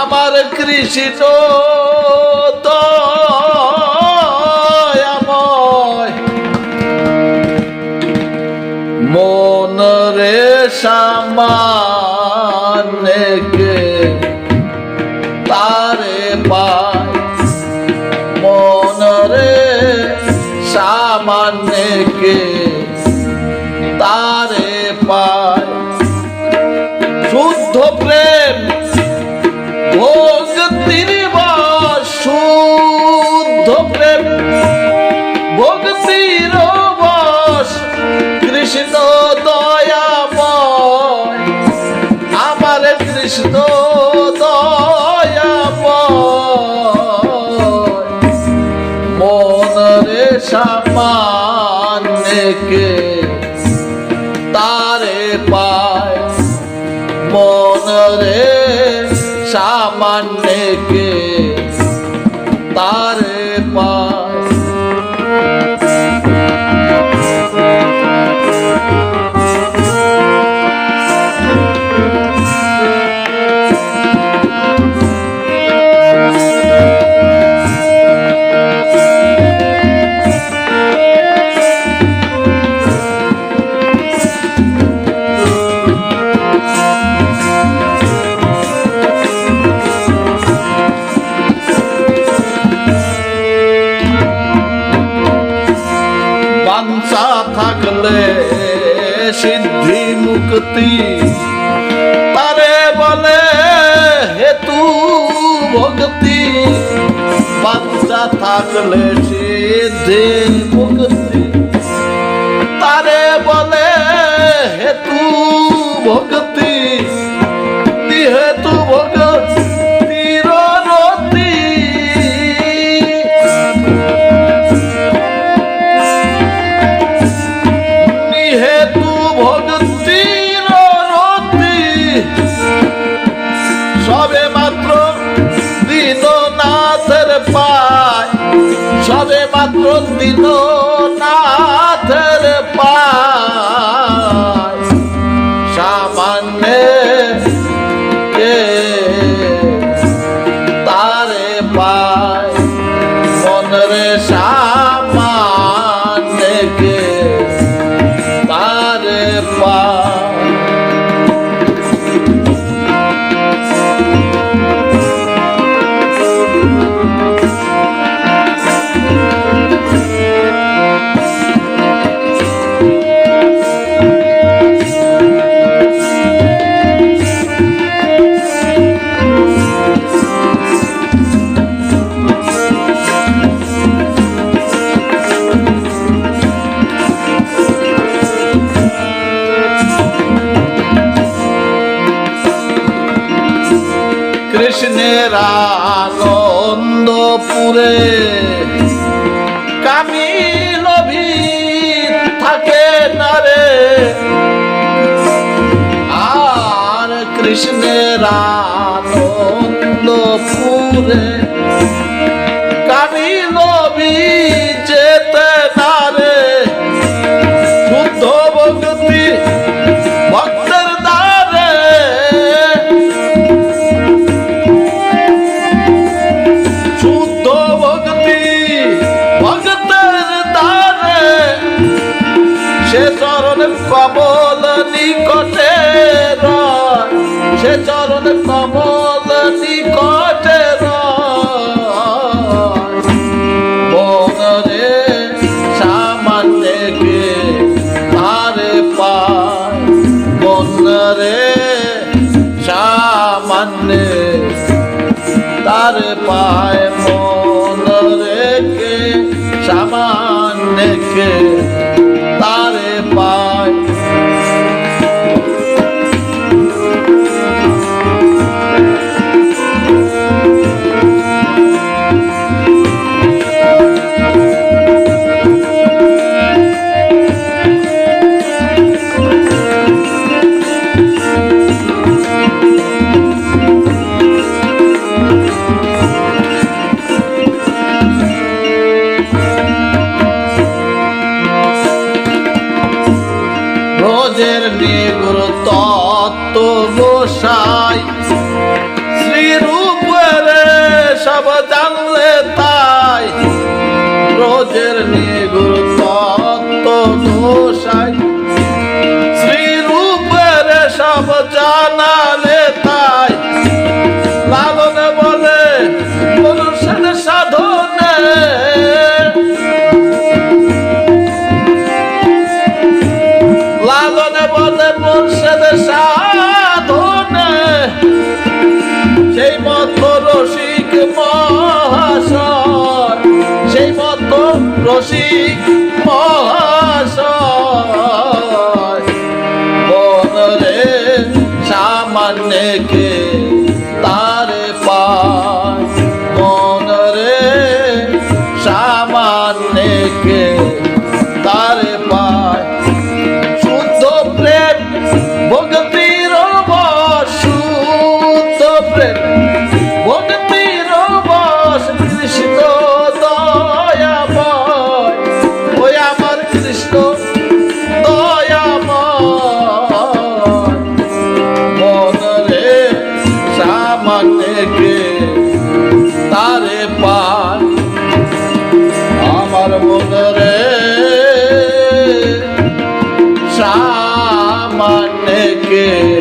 আমার দয়াময়। মন রে সামানকে তারে পায়। মন রে সামান্যকে তারে পায়। শুদ্ধ প্রেম ভক্তির বশ, শুদ্ধ প্রেম। ভক্তির বশ কৃষ্ণ দয়াময় আমার কৃষ্ণ মন রে সামান্যকে তারে পায়। মন রে সামান্যকে বাঞ্ছা থাকলে সিদ্ধি মুক্তি তারে বলে হেতু ভক্তি বাঞ্ছা থাকলে সিদ্ধি মুক্তি তারে বলে হেতু ভক্তি সবে মাত্র দীননাথের কৃষ্ণের আনন্দপুরে কামিল থাকে না রে আর কৃষ্ণের আনন্দপুরে কমল নিকটে সে চরণ কমল নিকটে রয়। মনরে সামান্যকে তারে পায়। সামান্য তার পায়। মন রেখে সামান্যকে তারে পায়। জানলে তাই। রোজের নিগুর তত্ত্ব দোষাই। শ্রীরূপের সব জানালে তাই। লালনে বলে, পুরুষের সাধনে। লালনে বলে, পুরুষের সাধনে। সেই মতো মহাসর, সেই মত রসিক মহাসর। বনরে সামান্যে কে তারে পায়? বনরে সামান্যে কে তারে পায়? শুদ্ধ প্রেম ভগত સામન કે